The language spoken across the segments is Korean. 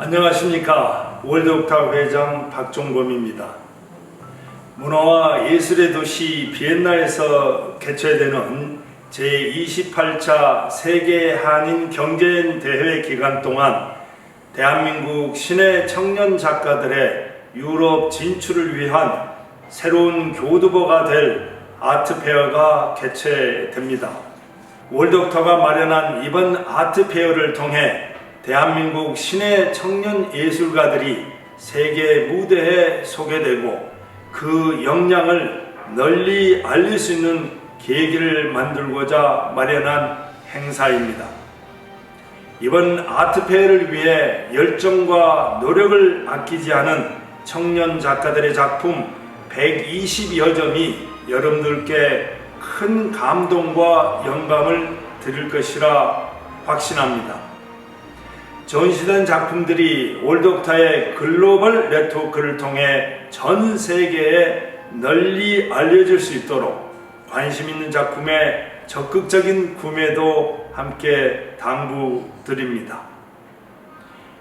안녕하십니까 월드옥타 회장 박종범입니다. 문화와 예술의 도시 비엔나에서 개최되는 제28차 세계 한인 경제인 대회 기간 동안 대한민국 시내 청년 작가들의 유럽 진출을 위한 새로운 교두보가 될 아트페어가 개최됩니다. 월드옥터가 마련한 이번 아트페어를 통해 대한민국 시내 청년 예술가들이 세계 무대에 소개되고 그 역량을 널리 알릴 수 있는 계기를 만들고자 마련한 행사입니다. 이번 아트페어를 위해 열정과 노력을 아끼지 않은 청년 작가들의 작품 120여 점이 여러분들께 큰 감동과 영감을 드릴 것이라 확신합니다. 전시된 작품들이 월드옥타의 글로벌 네트워크를 통해 전 세계에 널리 알려질 수 있도록 관심 있는 작품의 적극적인 구매도 함께 당부드립니다.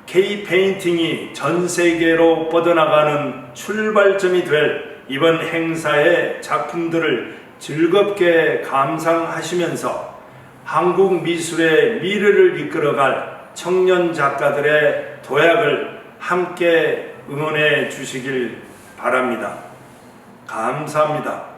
K 페인팅이 전 세계로 뻗어나가는 출발점이 될 이번 행사의 작품들을 즐겁게 감상하시면서 한국 미술의 미래를 이끌어갈 청년 작가들의 도약을 함께 응원해 주시길 바랍니다. 감사합니다.